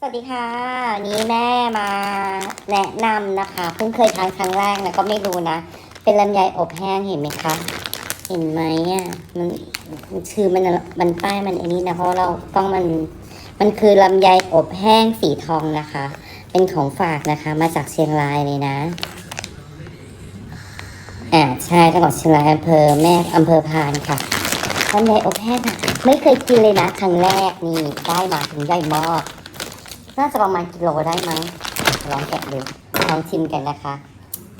สวัสดีค่ะนนี้แม่มาแนะนำนะคะ เพิ่งเคยทานครั้งแรกนะก็ไม่รู้นะ เป็นลำไยอบแห้งเห็นไหมคะ เห็นไหมอะมันคือมันมันป้ายมันไอ้นี่นะ เพราะเราต้องมันมันคือลำไยอบแห้งสีทองนะคะ เป็นของฝากนะคะ มาจากเชียงรายเลยนะอ่าใช่จังหวัดเชียงรายอำเภอแม่อำเภอพานค่ะลำไยอบแห้งไม่เคยกินเลยนะครั้งแรกนี่ได้มาถึงใหญ่มาก น่าจะประมาณกิโลได้มั้งลองแกะดูลองชิมกันนะคะ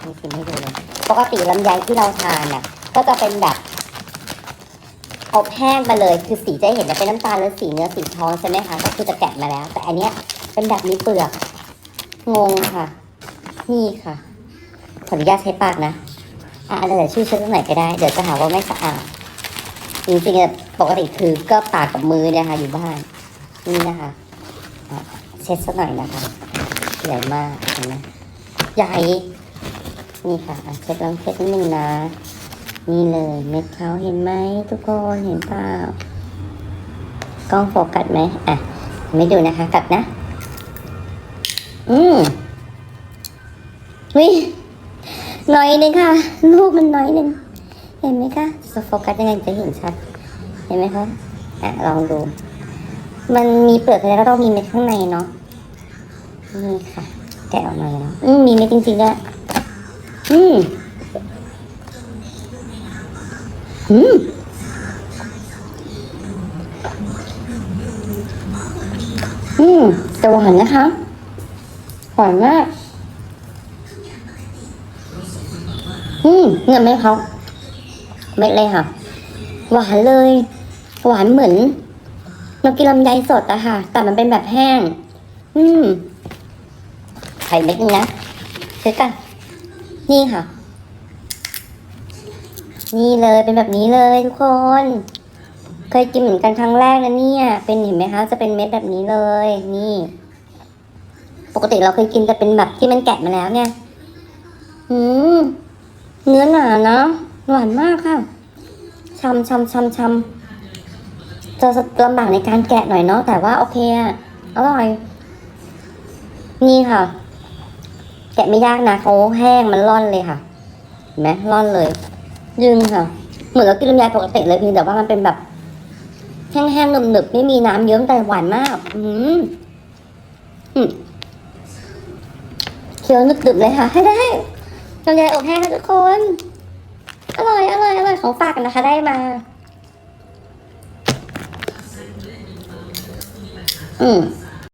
ลองชิมให้ดูเลยปกติลำไยที่เราทานน่ะ ก็จะเป็นแบบอบแห้งมาเลยคือสีจะเห็นว่าเป็นน้ำตาลแล้วสีเนื้อสีทองใช่ไหมคะก็คือจะแกะมาแล้ว แต่อันเนี้ยเป็นแบบมีเปลือกงงค่ะ นี่ค่ะขออนุญาตใช้ปากนะอะอะไรเดี๋ยวชื่อเช็ดตรงไหนก็ได้ เดี๋ยวจะหาว่าไม่สะอาดจริงๆปกติคือก็ปากกับมือเนี่ยค่ะ อยู่บ้าน นี่นะคะ ช็ดสักหน่อยนะคะใหญ่มากเห็นไหมใหญ่นี่ค่ะเช็ดลองเช็ดนิดนึงนะ นี่เลยเม็ดเขาเห็นไหมทุกคนเห็นเปล่ากล้องโฟกัสไหมอะ ไม่ดูนะคะกัดนะ อืมวิน้อยหนึงค่ะลูกมันน้อยหนึงเห็นไหมคะโฟกัสยังไงจะเห็นชัด เห็นไหมคะอะลองดู มันมีเปลือกแล้วก็ต้องมีเม็ดข้างในเนาะนี่ค่ะ แกะออกมาแล้วอืมมีเม็ดจริงๆด้วยอืมอืมอืมแต่หวานนะคะหวานมาก อืมเงินไหมเขาเม็ดเลยค่ะ หวานเลย หวานเหมือน เรากินลำไยสดอะค่ะ แต่มันเป็นแบบแห้ง อืมไข่เม็ดนึงนะเช็ดกัน นี่ค่ะ นี่เลยเป็นแบบนี้เลยทุกคน เคยกินเหมือนกันครั้งแรกนะเนี่ย เป็นเห็นไหมคะ จะเป็นเม็ดแบบนี้เลย นี่ ปกติเราเคยกินแต่เป็นแบบที่มันแกะมาแล้วเนี่ยอืมเนื้อหนานะหวานมากค่ะชำชำชำชำ จะลำบากในการแกะหน่อยเนาะแต่ว่าโอเคอะอร่อย นี่ค่ะ แกะไม่ยากนะเขาแห้งมันร่อนเลยค่ะเห็นไหมร่อนเลยยึงค่ะ เหมือนเรากินลำไยปกติเลยเพียงแต่ว่ามันเป็นแบบ แห้งๆหนึบๆไม่มีน้ำเยิ้มแต่หวานมาก อืมอืมเคี้ยวนึกดึบเลยค่ะ ให้ได้ลำไยอบแห้งค่ะทุกคน อร่อยอร่อยอร่อยของฝากกันนะคะได้มา อืม